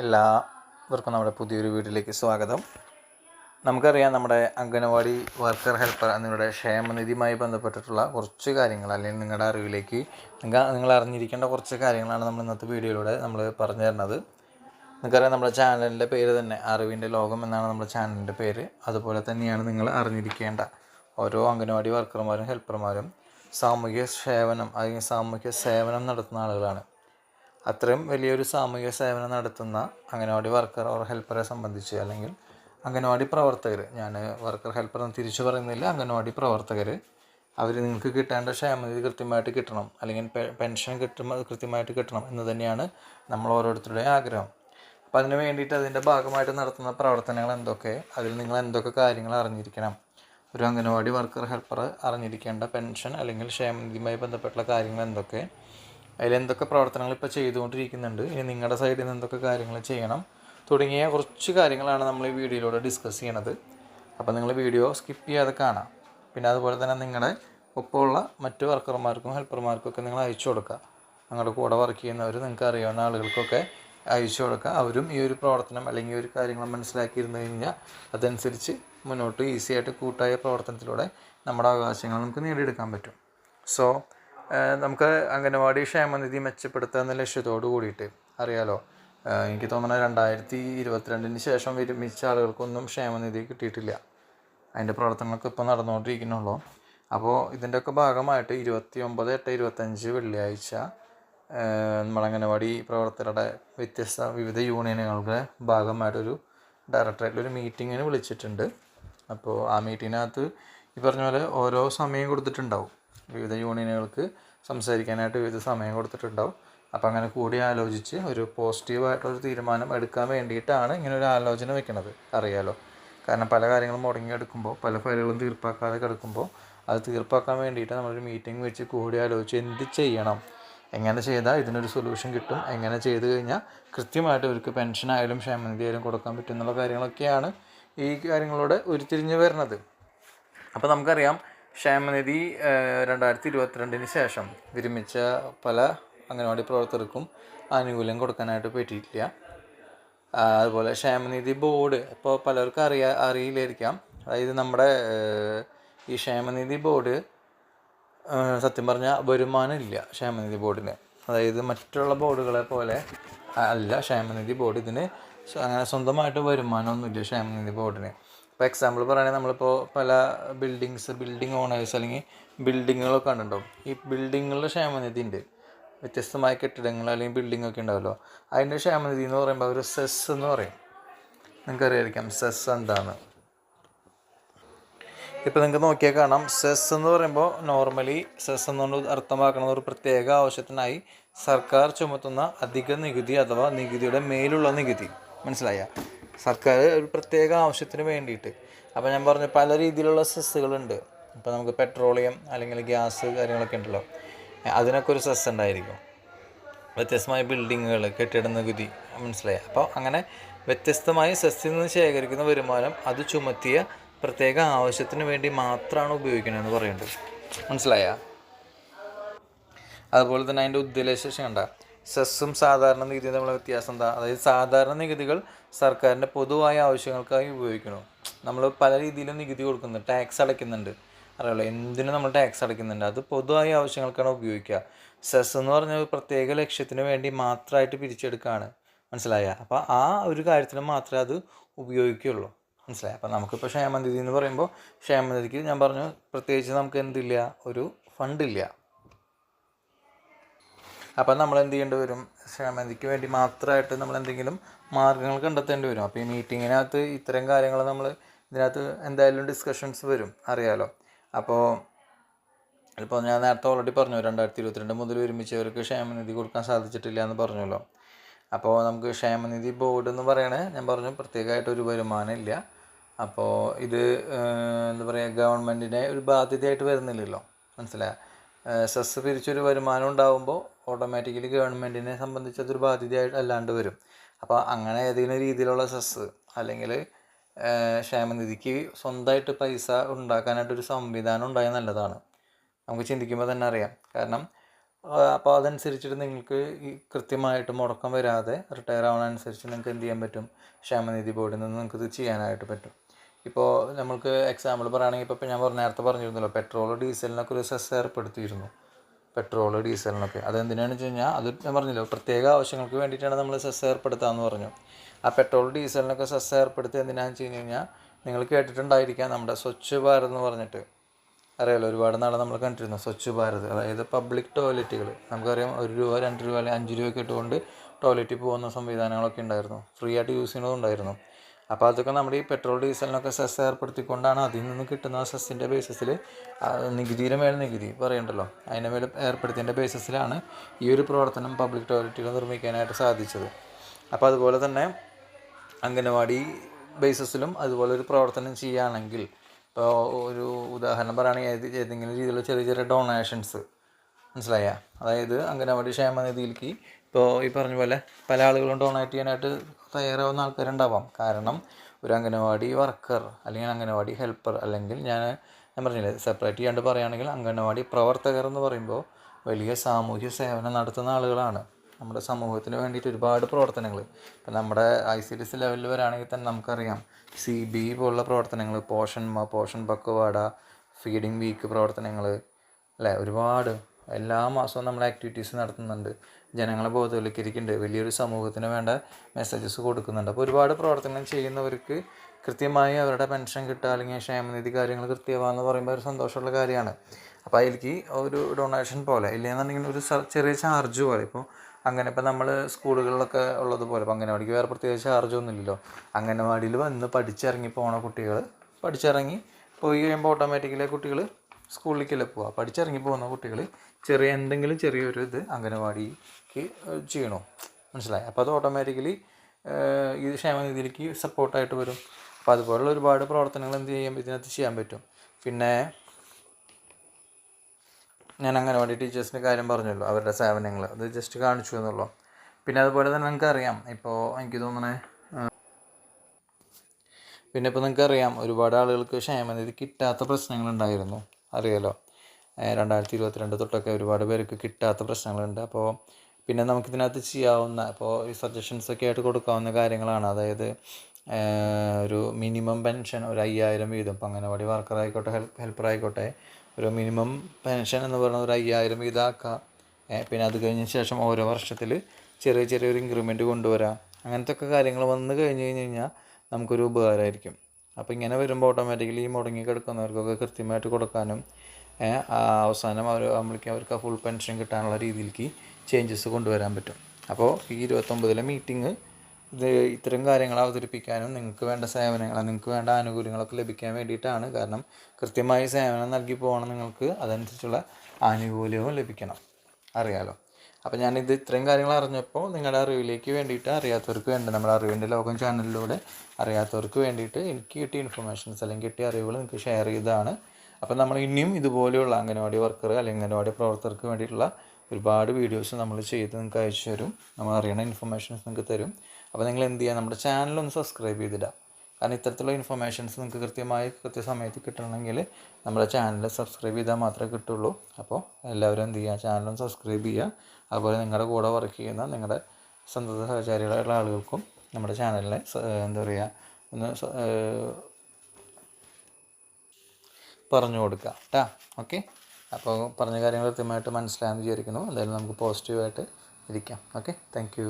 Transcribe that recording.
എല്ലാവർക്കും നമ്മുടെ പുതിയൊരു വീട്ടിലേക്ക് സ്വാഗതം. നമുക്കറിയാം നമ്മുടെ അംഗനവാടി വർക്കർ ഹെൽപ്പർ എന്നിവരുടെ ക്ഷേമനിധിയുമായി ബന്ധപ്പെട്ടിട്ടുള്ള കുറച്ച് കാര്യങ്ങൾ അല്ലെങ്കിൽ നിങ്ങളുടെ അറിവിലേക്ക് നിങ്ങൾ നിങ്ങൾ അറിഞ്ഞിരിക്കേണ്ട കുറച്ച് കാര്യങ്ങളാണ് നമ്മൾ ഇന്നത്തെ വീഡിയോയിലൂടെ നമ്മൾ പറഞ്ഞു തരുന്നത്. നിങ്ങൾക്കറിയാം നമ്മുടെ ചാനലിന്റെ പേര് തന്നെ അറിവിന്റെ ലോകം എന്നാണ് നമ്മുടെ ചാനലിന്റെ പേര്. അതുപോലെ തന്നെയാണ് നിങ്ങൾ അറിഞ്ഞിരിക്കേണ്ട ഓരോ അംഗനവാടി വർക്കർമാരും ഹെൽപ്പർമാരും സാമൂഹ്യ സേവനം അല്ലെങ്കിൽ സാമൂഹ്യ സേവനം നടത്തുന്ന ആളുകളാണ്. അത്രയും വലിയൊരു സാമൂഹിക സേവനം നടത്തുന്ന അംഗനവാടി വർക്കർ ഓർ ഹെൽപ്പറെ സംബന്ധിച്ച് അല്ലെങ്കിൽ അംഗനവാടി പ്രവർത്തകർ ഞാൻ വർക്കർ ഹെൽപ്പർ എന്ന് തിരിച്ചു പറയുന്നില്ല അംഗനവാടി പ്രവർത്തകർ അവർ നിങ്ങൾക്ക് കിട്ടേണ്ട ക്ഷേമനിധി കൃത്യമായിട്ട് കിട്ടണം അല്ലെങ്കിൽ പെൻഷൻ കിട്ടുമ്പോൾ കൃത്യമായിട്ട് കിട്ടണം എന്ന് തന്നെയാണ് നമ്മൾ ഓരോരുത്തരുടെയും ആഗ്രഹം. അപ്പോൾ അതിന് വേണ്ടിയിട്ട് അതിന്റെ ഭാഗമായിട്ട് നടത്തുന്ന പ്രവർത്തനങ്ങൾ എന്തൊക്കെ അതിൽ നിങ്ങൾ എന്തൊക്കെ കാര്യങ്ങൾ അറിഞ്ഞിരിക്കണം. ഒരു അംഗനവാടി വർക്കർ ഹെൽപ്പർ അറിഞ്ഞിരിക്കേണ്ട പെൻഷൻ അല്ലെങ്കിൽ ക്ഷേമനിധിയുമായി ബന്ധപ്പെട്ടുള്ള കാര്യങ്ങൾ എന്തൊക്കെ അതിൽ എന്തൊക്കെ പ്രവർത്തനങ്ങൾ ഇപ്പോൾ ചെയ്തുകൊണ്ടിരിക്കുന്നുണ്ട്? ഇനി നിങ്ങളുടെ സൈഡിൽ നിന്ന് എന്തൊക്കെ കാര്യങ്ങൾ ചെയ്യണം? തുടങ്ങിയ കുറച്ച് കാര്യങ്ങളാണ് നമ്മൾ ഈ വീഡിയോയിലൂടെ ഡിസ്കസ് ചെയ്യണത്. അപ്പോൾ നിങ്ങൾ വീഡിയോ സ്കിപ്പ് ചെയ്യാതെ കാണാം. പിന്നെ അതുപോലെ തന്നെ നിങ്ങളുടെ ഒപ്പമുള്ള മറ്റ് വർക്കർമാർക്കും ഹെൽപ്പർമാർക്കും ഒക്കെ നിങ്ങൾ അയച്ചു കൊടുക്കുക. നിങ്ങളുടെ കൂടെ വർക്ക് ചെയ്യുന്നവർ നിങ്ങൾക്ക് അറിയാവുന്ന ആളുകൾക്കൊക്കെ അയച്ചു കൊടുക്കുക. അവരും ഈ ഒരു പ്രവർത്തനം അല്ലെങ്കിൽ ഒരു കാര്യങ്ങൾ മനസ്സിലാക്കിയിരുന്നു കഴിഞ്ഞാൽ അതനുസരിച്ച് മുന്നോട്ട് ഈസിയായിട്ട് കൂട്ടായ പ്രവർത്തനത്തിലൂടെ നമ്മുടെ അവകാശങ്ങൾ നമുക്ക് നേടിയെടുക്കാൻ പറ്റും. സോ നമുക്ക് അംഗനവാടി ക്ഷേമനിധി മെച്ചപ്പെടുത്തുക എന്ന ലക്ഷ്യത്തോട് കൂടിയിട്ട് അറിയാലോ. എനിക്ക് തോന്നുന്നത് രണ്ടായിരത്തി ഇരുപത്തിരണ്ടിന് ശേഷം വിരമിച്ച ആളുകൾക്കൊന്നും ക്ഷേമനിധി കിട്ടിയിട്ടില്ല. അതിന്റെ പ്രവർത്തനങ്ങളൊക്കെ ഇപ്പോൾ നടന്നുകൊണ്ടിരിക്കുന്നുള്ളൂ. അപ്പോൾ ഇതിന്റെയൊക്കെ ഭാഗമായിട്ട് ഇരുപത്തി ഒമ്പത് എട്ട് ഇരുപത്തഞ്ച് വെള്ളിയാഴ്ച നമ്മുടെ അംഗനവാടി പ്രവർത്തകരുടെ വ്യത്യസ്ത വിവിധ യൂണിയനുകളുടെ ഭാഗമായിട്ടൊരു ഡയറക്ടറേറ്റിൽ ഒരു മീറ്റിങ്ങിന് വിളിച്ചിട്ടുണ്ട്. അപ്പോൾ ആ മീറ്റിങ്ങിനകത്ത് ഈ പറഞ്ഞ പോലെ ഓരോ സമയം കൊടുത്തിട്ടുണ്ടാവും. വിവിധ യൂണിയനുകൾക്ക് സംസാരിക്കാനായിട്ട് വിവിധ സമയം കൊടുത്തിട്ടുണ്ടാവും. അപ്പോൾ അങ്ങനെ കൂടി ആലോചിച്ച് ഒരു പോസിറ്റീവായിട്ടൊരു തീരുമാനം എടുക്കാൻ വേണ്ടിയിട്ടാണ് ഇങ്ങനെ ഒരു ആലോചന വെക്കുന്നത് അറിയാലോ? കാരണം പല കാര്യങ്ങളും മുടങ്ങിയെടുക്കുമ്പോൾ പല ഫയലുകളും തീർപ്പാക്കാതെ കിടക്കുമ്പോൾ അത് തീർപ്പാക്കാൻ വേണ്ടിയിട്ട് നമ്മളൊരു മീറ്റിംഗ് വെച്ച് കൂടി ആലോചിച്ച് എന്ത് ചെയ്യണം? എങ്ങനെ ചെയ്താൽ ഇതിനൊരു സൊല്യൂഷൻ കിട്ടും? എങ്ങനെ ചെയ്ത് കഴിഞ്ഞാൽ കൃത്യമായിട്ട് അവർക്ക് പെൻഷനായാലും ക്ഷേമനിധി ആയാലും കൊടുക്കാൻ പറ്റും എന്നുള്ള കാര്യങ്ങളൊക്കെയാണ് ഈ കാര്യങ്ങളോട് ഉരുത്തിരിഞ്ഞ് വരുന്നത്. അപ്പോൾ നമുക്കറിയാം ക്ഷേമനിധി രണ്ടായിരത്തി ഇരുപത്തിരണ്ടിന് ശേഷം വിരമിച്ച പല അംഗനവാടി പ്രവർത്തകർക്കും ആനുകൂല്യം കൊടുക്കാനായിട്ട് പറ്റിയിട്ടില്ല. അതുപോലെ ക്ഷേമനിധി ബോർഡ് ഇപ്പോൾ പലർക്കും അറിയാ അറിയില്ലായിരിക്കാം. അതായത് നമ്മുടെ ഈ ക്ഷേമനിധി ബോർഡ് സത്യം പറഞ്ഞാൽ വരുമാനം ഇല്ല ക്ഷേമനിധി ബോർഡിന്. അതായത് മറ്റുള്ള ബോർഡുകളെ പോലെ അല്ല ക്ഷേമനിധി ബോർഡ് ഇതിന് അങ്ങനെ സ്വന്തമായിട്ട് വരുമാനമൊന്നുമില്ല ക്ഷേമനിധി ബോർഡിന്. ഇപ്പോൾ എക്സാമ്പിൾ പറയുകയാണെങ്കിൽ നമ്മളിപ്പോൾ പല ബിൽഡിങ്സ് ബിൽഡിംഗ് ഓണേഴ്സ് അല്ലെങ്കിൽ ബിൽഡിങ്ങുകളൊക്കെ കണ്ടിട്ടുണ്ടാവും. ഈ ബിൽഡിങ്ങുകളുടെ ക്ഷേമനിധി ഉണ്ട്. വ്യത്യസ്തമായ കെട്ടിടങ്ങൾ അല്ലെങ്കിൽ ബിൽഡിംഗ് ഒക്കെ ഉണ്ടാവുമല്ലോ അതിന്റെ ക്ഷേമനിധി എന്ന് പറയുമ്പോൾ ഒരു സെസ് എന്ന് പറയും. നിങ്ങൾക്കറിയായിരിക്കാം സെസ് എന്താണ് ഇപ്പോൾ നിങ്ങൾക്ക് നോക്കിയാൽ കാണാം. സെസ് എന്ന് പറയുമ്പോൾ നോർമലി സെസ് എന്നുകൊണ്ട് അർത്ഥമാക്കുന്നത് ഒരു പ്രത്യേക ആവശ്യത്തിനായി സർക്കാർ ചുമത്തുന്ന അധിക നികുതി അഥവാ നികുതിയുടെ മേലുള്ള നികുതി. മനസ്സിലായ? സർക്കാർ ഒരു പ്രത്യേക ആവശ്യത്തിന് വേണ്ടിയിട്ട്. അപ്പോൾ ഞാൻ പറഞ്ഞു പല രീതിയിലുള്ള സെസ്സുകളുണ്ട്. ഇപ്പോൾ നമുക്ക് പെട്രോളിയം അല്ലെങ്കിൽ ഗ്യാസ് കാര്യങ്ങളൊക്കെ ഉണ്ടല്ലോ. അതിനൊക്കെ ഒരു സെസ് ഉണ്ടായിരിക്കും. വ്യത്യസ്തമായ ബിൽഡിങ്ങുകൾ കെട്ടിട നികുതി മനസ്സിലായി? അപ്പോൾ അങ്ങനെ വ്യത്യസ്തമായി സെസ്സിൽ നിന്ന് ശേഖരിക്കുന്ന വരുമാനം അത് ചുമത്തിയ പ്രത്യേക ആവശ്യത്തിന് വേണ്ടി മാത്രമാണ് ഉപയോഗിക്കണമെന്ന് പറയുന്നുണ്ട് മനസ്സിലായ? അതുപോലെ തന്നെ അതിന്റെ ഉദ്ദേശം കണ്ട സെസ്സും സാധാരണ നികുതിയും തമ്മിലുള്ള വ്യത്യാസം എന്താ? അതായത് സാധാരണ നികുതികൾ സർക്കാരിന്റെ പൊതുവായ ആവശ്യങ്ങൾക്കായി ഉപയോഗിക്കണം നമ്മൾ പല രീതിയിലും നികുതി കൊടുക്കുന്നുണ്ട്. ടാക്സ് അടയ്ക്കുന്നുണ്ട്. അറിയാലോ? എന്തിനും നമ്മൾ ടാക്സ് അടയ്ക്കുന്നുണ്ട്. അത് പൊതുവായ ആവശ്യങ്ങൾക്കാണ് ഉപയോഗിക്കുക. സെസ് എന്ന് പറഞ്ഞാൽ ഒരു പ്രത്യേക ലക്ഷ്യത്തിന് വേണ്ടി മാത്രമായിട്ട് പിരിച്ചെടുക്കുകയാണ്. മനസ്സിലായ? അപ്പോൾ ആ ഒരു കാര്യത്തിന് മാത്രമേ അത് ഉപയോഗിക്കുകയുള്ളൂ. മനസ്സിലായി? അപ്പോൾ നമുക്കിപ്പോൾ ക്ഷേമനിധി എന്ന് പറയുമ്പോൾ ക്ഷേമനിധിക്ക് ഞാൻ പറഞ്ഞു പ്രത്യേകിച്ച് നമുക്ക് എന്തില്ല? ഒരു ഫണ്ടില്ല അപ്പം നമ്മൾ എന്ത് ചെയ്യേണ്ടി വരും? ക്ഷേമനിധിക്ക് വേണ്ടി മാത്രമായിട്ട് നമ്മൾ എന്തെങ്കിലും മാർഗങ്ങൾ കണ്ടെത്തേണ്ടി വരും. അപ്പോൾ ഈ മീറ്റിങ്ങിനകത്ത് ഇത്തരം കാര്യങ്ങൾ നമ്മൾ ഇതിനകത്ത് എന്തായാലും ഡിസ്കഷൻസ് വരും. അറിയാലോ? അപ്പോൾ ഇപ്പോൾ ഞാൻ നേരത്തെ ഓൾറെഡി പറഞ്ഞു രണ്ടായിരത്തി ഇരുപത്തിരണ്ട് മുതൽ ഒരുമിച്ചവർക്ക് ക്ഷേമനിധി കൊടുക്കാൻ സാധിച്ചിട്ടില്ല എന്ന് പറഞ്ഞല്ലോ. അപ്പോൾ നമുക്ക് ക്ഷേമനിധി ബോർഡ് എന്ന് പറയണേ ഞാൻ പറഞ്ഞു പ്രത്യേകമായിട്ട് ഒരു വരുമാനം ഇല്ല. അപ്പോൾ ഇത് എന്താ പറയുക ഗവൺമെന്റിനെ ഒരു ബാധ്യതയായിട്ട് വരുന്നില്ലല്ലോ. മനസ്സിലായ? സെസ് പിരിച്ചൊരു വരുമാനം ഉണ്ടാകുമ്പോൾ ഓട്ടോമാറ്റിക്കലി ഗവൺമെന്റിനെ സംബന്ധിച്ച് അതൊരു ബാധ്യതയായിട്ട് അല്ലാണ്ട് വരും. അപ്പോൾ അങ്ങനെ ഏതെങ്കിലും രീതിയിലുള്ള സെസ് അല്ലെങ്കിൽ ക്ഷേമനിധിക്ക് സ്വന്തമായിട്ട് പൈസ ഉണ്ടാക്കാനായിട്ടൊരു സംവിധാനം ഉണ്ടായ നല്ലതാണ്. നമുക്ക് ചിന്തിക്കുമ്പോൾ തന്നെ അറിയാം. കാരണം അപ്പോൾ അതനുസരിച്ചിട്ട് നിങ്ങൾക്ക് ഈ കൃത്യമായിട്ട് മുടക്കം വരാതെ റിട്ടയർ ആവണ അനുസരിച്ച് നിങ്ങൾക്ക് എന്ത് ചെയ്യാൻ പറ്റും? ക്ഷേമനിധി ബോർഡിൽ നിന്ന് നിങ്ങൾക്ക് ഇത് ചെയ്യാനായിട്ട് പറ്റും. ഇപ്പോൾ നമ്മൾക്ക് എക്സാമ്പിൾ പറയുകയാണെങ്കിൽ ഇപ്പോൾ ഞാൻ നേരത്തെ പറഞ്ഞിരുന്നല്ലോ പെട്രോൾ ഡീസലിനൊക്കെ ഒരു സെസ് ഏർപ്പെടുത്തിയിരുന്നു. പെട്രോൾ ഡീസലിനൊക്കെ അതെന്തിനാണെന്ന് വെച്ച് കഴിഞ്ഞാൽ അത് ഞാൻ പറഞ്ഞല്ലോ പ്രത്യേക ആവശ്യങ്ങൾക്ക് വേണ്ടിയിട്ടാണ് നമ്മൾ സെസ് ഏർപ്പെടുത്താമെന്ന് പറഞ്ഞു. ആ പെട്രോൾ ഡീസലിനൊക്കെ സെസ് ഏർപ്പെടുത്തി എന്തിനാണെന്ന് വെച്ച് കഴിഞ്ഞ് കഴിഞ്ഞാൽ നിങ്ങൾ കേട്ടിട്ടുണ്ടായിരിക്കാം നമ്മുടെ സ്വച്ഛ് ഭാരത് എന്ന് പറഞ്ഞിട്ട്. അറിയാലോ ഒരുപാട് നാളെ നമ്മൾ കണ്ടിരുന്നു സ്വച്ഛ് ഭാരത്. അതായത് പബ്ലിക് ടോയ്ലറ്റുകൾ നമുക്കറിയാം ഒരു രൂപ രണ്ട് രൂപ അല്ലെങ്കിൽ അഞ്ച് രൂപയൊക്കെ ഇട്ടുകൊണ്ട് ടോയ്ലറ്റിൽ പോകുന്ന സംവിധാനങ്ങളൊക്കെ ഉണ്ടായിരുന്നു. ഫ്രീ ആയിട്ട് യൂസ് ചെയ്യുന്നതുണ്ടായിരുന്നു അപ്പോൾ അതൊക്കെ നമ്മുടെ ഈ പെട്രോൾ ഡീസലിനൊക്കെ സെസ് ഏർപ്പെടുത്തിക്കൊണ്ടാണ് അതിൽ നിന്ന് കിട്ടുന്ന സെസ്സിന്റെ ബേസിസിൽ നികുതിയുടെ മേൽ നികുതി പറയണ്ടല്ലോ. അതിന്റെ മേൽ ഏർപ്പെടുത്തിയതിന്റെ ബേസിസിലാണ് ഈ ഒരു പ്രവർത്തനം പബ്ലിക് ടോയ്ലറ്റുകൾ നിർമ്മിക്കാനായിട്ട് സാധിച്ചത്. അപ്പോൾ അതുപോലെ തന്നെ അംഗനവാടി ബേസിസിലും അതുപോലെ ഒരു പ്രവർത്തനം ചെയ്യുകയാണെങ്കിൽ ഇപ്പോൾ ഒരു ഉദാഹരണം പറയുകയാണെങ്കിൽ ഏത് ഏതെങ്കിലും രീതിയിലുള്ള ചെറിയ ചെറിയ ഡൊണേഷൻസ് മനസ്സിലായ? അതായത് അംഗനവാടി ക്ഷേമനിധിയിലേക്ക് ഇപ്പോൾ ഈ പറഞ്ഞ പോലെ പല ആളുകളും ഡൊണേറ്റ് ചെയ്യാനായിട്ട് തയ്യാറാവുന്ന ആൾക്കാരുണ്ടാവാം. കാരണം ഒരു അംഗനവാടി വർക്കർ അല്ലെങ്കിൽ അംഗനവാടി ഹെൽപ്പർ അല്ലെങ്കിൽ ഞാൻ ഞാൻ പറഞ്ഞില്ലേ സെപ്പറേറ്റ് ചെയ്യാണ്ട് പറയുകയാണെങ്കിൽ അംഗനവാടി പ്രവർത്തകർ എന്ന് പറയുമ്പോൾ വലിയ സാമൂഹ്യ സേവനം നടത്തുന്ന ആളുകളാണ്. നമ്മുടെ സമൂഹത്തിന് വേണ്ടിയിട്ട് ഒരുപാട് പ്രവർത്തനങ്ങൾ. ഇപ്പം നമ്മുടെ ഐ സി ഡി എസ് ലെവലിൽ വരാണെങ്കിൽ തന്നെ നമുക്കറിയാം സി ബി പോലുള്ള പ്രവർത്തനങ്ങൾ പോഷൻ പോഷൻ പക്വാട ഫീഡിംഗ് വീക്ക് പ്രവർത്തനങ്ങൾ അല്ലേ? ഒരുപാട് എല്ലാ മാസവും നമ്മൾ ആക്ടിവിറ്റീസ് നടത്തുന്നുണ്ട്. ജനങ്ങളെ ബോധവൽക്കരിക്കുന്നുണ്ട്. വലിയൊരു സമൂഹത്തിന് വേണ്ട മെസ്സേജസ് കൊടുക്കുന്നുണ്ട്. അപ്പോൾ ഒരുപാട് പ്രവർത്തനം ചെയ്യുന്നവർക്ക് കൃത്യമായി അവരുടെ പെൻഷൻ കിട്ടുക അല്ലെങ്കിൽ ക്ഷേമനിധി കാര്യങ്ങൾ കൃത്യമാണെന്ന് പറയുമ്പോൾ ഒരു സന്തോഷമുള്ള കാര്യമാണ്. അപ്പോൾ അതിലേക്ക് ഒരു ഡൊണേഷൻ പോലെ ഇല്ലെന്നുണ്ടെങ്കിൽ ഒരു ചെറിയ ചാർജ് പോലെ. ഇപ്പോൾ അങ്ങനെ ഇപ്പോൾ നമ്മൾ സ്കൂളുകളിലൊക്കെ ഉള്ളതുപോലെ ഇപ്പോൾ അംഗനവാടിക്ക് വേറെ പ്രത്യേക ചാർജൊന്നും ഇല്ലല്ലോ. അംഗനവാടിയിൽ വന്ന് പഠിച്ചിറങ്ങി പോണ കുട്ടികൾ പഠിച്ചിറങ്ങി പോയി കഴിയുമ്പോൾ ഓട്ടോമാറ്റിക്കലി കുട്ടികൾ സ്കൂളിലേക്കല്ലേ പോവുക പഠിച്ചിറങ്ങി പോകുന്ന കുട്ടികൾ ചെറിയ എന്തെങ്കിലും ചെറിയൊരു ഇത് അംഗനവാടിക്ക് ചെയ്യണോ? മനസ്സിലായി? അപ്പോൾ അത് ഓട്ടോമാറ്റിക്കലി ഈ ക്ഷേമനിധിയിലേക്ക് സപ്പോർട്ടായിട്ട് വരും. അപ്പോൾ അതുപോലുള്ള ഒരുപാട് പ്രവർത്തനങ്ങൾ എന്ത് ചെയ്യാൻ ഇതിനകത്ത് ചെയ്യാൻ പറ്റും. പിന്നെ ഞാൻ അംഗനവാടി ടീച്ചേഴ്സിന്റെ കാര്യം പറഞ്ഞല്ലോ അവരുടെ സേവനങ്ങൾ അത് ജസ്റ്റ് കാണിച്ചു എന്നുള്ളൂ? പിന്നെ അതുപോലെ തന്നെ നിങ്ങൾക്കറിയാം ഇപ്പോൾ എനിക്ക് തോന്നണേ പിന്നെ ഇപ്പോൾ നിങ്ങൾക്കറിയാം ഒരുപാട് ആളുകൾക്ക് ക്ഷേമനിധി കിട്ടാത്ത പ്രശ്നങ്ങളുണ്ടായിരുന്നു അറിയാലോ. രണ്ടായിരത്തി ഇരുപത്തിരണ്ട് തൊട്ടൊക്കെ ഒരുപാട് പേർക്ക് കിട്ടാത്ത പ്രശ്നങ്ങളുണ്ട്. അപ്പോൾ പിന്നെ നമുക്കിതിനകത്ത് ചെയ്യാവുന്ന ഇപ്പോൾ ഈ സജഷൻസ് ഒക്കെ ആയിട്ട് കൊടുക്കാവുന്ന കാര്യങ്ങളാണ്. അതായത് ഒരു മിനിമം പെൻഷൻ ഒരു അയ്യായിരം വീതം. ഇപ്പോൾ അംഗനവാടി വർക്കർ ആയിക്കോട്ടെ ഹെൽപ്പ് ഹെൽപ്പർ ആയിക്കോട്ടെ ഒരു മിനിമം പെൻഷൻ എന്ന് പറയുന്നത് ഒരു അയ്യായിരം വീതമാക്കാം. പിന്നെ അത് കഴിഞ്ഞ ശേഷം ഓരോ വർഷത്തിൽ ചെറിയ ചെറിയൊരു ഇൻക്രിമെന്റ് കൊണ്ടുവരാം. അങ്ങനത്തെ ഒക്കെ കാര്യങ്ങൾ വന്നു കഴിഞ്ഞ് കഴിഞ്ഞ് കഴിഞ്ഞാൽ നമുക്കൊരു ഉപകാരമായിരിക്കും. അപ്പോൾ ഇങ്ങനെ വരുമ്പോൾ ഓട്ടോമാറ്റിക്കലി ഈ മുടങ്ങി കിടക്കുന്നവർക്കൊക്കെ കൃത്യമായിട്ട് കൊടുക്കാനും അവസാനം അവർ ആകുമ്പോഴേക്കും അവർക്ക് ഫുൾ പെൻഷൻ കിട്ടാനുള്ള രീതിയിലേക്ക് ചേഞ്ചസ് കൊണ്ടുവരാൻ പറ്റും. അപ്പോൾ ഈ ഇരുപത്തൊമ്പതിലെ മീറ്റിംഗ് ഇത് ഇത്തരം കാര്യങ്ങൾ അവതരിപ്പിക്കാനും നിങ്ങൾക്ക് വേണ്ട സേവനങ്ങൾ നിങ്ങൾക്ക് വേണ്ട ആനുകൂല്യങ്ങളൊക്കെ ലഭിക്കാൻ വേണ്ടിയിട്ടാണ്. കാരണം കൃത്യമായി സേവനം നൽകി പോകണം നിങ്ങൾക്ക് അതനുസരിച്ചുള്ള ആനുകൂല്യവും ലഭിക്കണം. അറിയാലോ? അപ്പോൾ ഞാനിത് ഇത്രയും കാര്യങ്ങൾ അറിഞ്ഞപ്പോൾ നിങ്ങളുടെ അറിവിലേക്ക് വേണ്ടിയിട്ട് അറിയാത്തവർക്ക് വേണ്ട നമ്മുടെ അറിവിന്റെ ലോകം ചാനലിലൂടെ അറിയാത്തവർക്ക് വേണ്ടിയിട്ട് എനിക്ക് കിട്ടിയ ഇൻഫർമേഷൻസ് അല്ലെങ്കിൽ കിട്ടിയ അറിവുകൾ നിങ്ങൾക്ക് ഷെയർ ചെയ്തതാണ്. അപ്പോൾ നമ്മൾ ഇനിയും ഇതുപോലെയുള്ള അംഗനവാടി വർക്കർ അല്ലെങ്കിൽ അംഗനവാടി പ്രവർത്തകർക്ക് വേണ്ടിയിട്ടുള്ള ഒരുപാട് വീഡിയോസ് നമ്മൾ ചെയ്ത് നിങ്ങൾക്ക് അയച്ചു തരും. നമ്മൾ അറിയണ ഇൻഫർമേഷൻസ് നിങ്ങൾക്ക് തരും. അപ്പോൾ നിങ്ങൾ എന്ത് ചെയ്യുക നമ്മുടെ ചാനലൊന്ന് സബ്സ്ക്രൈബ് ചെയ്തിടാം കാരണം ഇത്തരത്തിലുള്ള ഇൻഫർമേഷൻസ് നിങ്ങൾക്ക് കൃത്യമായി കൃത്യസമയത്ത് കിട്ടണമെങ്കിൽ നമ്മുടെ ചാനൽ സബ്സ്ക്രൈബ് ചെയ്താൽ മാത്രമേ കിട്ടുള്ളൂ. അപ്പോൾ എല്ലാവരും എന്ത് ചെയ്യുക ചാനലും സബ്സ്ക്രൈബ് ചെയ്യുക. അതുപോലെ നിങ്ങളുടെ കൂടെ വർക്ക് ചെയ്യുന്ന നിങ്ങളുടെ സ്വന്തം സഹചാരികളായുള്ള ആളുകൾക്കും നമ്മുടെ ചാനലിനെ എന്താ പറയുക ഒന്ന് പറഞ്ഞു കൊടുക്കുക കേട്ടാ ഓക്കെ അപ്പോൾ പറഞ്ഞ കാര്യങ്ങൾ കൃത്യമായിട്ട് മനസ്സിലായെന്ന് വിചാരിക്കുന്നു. എന്തായാലും നമുക്ക് പോസിറ്റീവായിട്ട് ഇരിക്കാം. Okay thank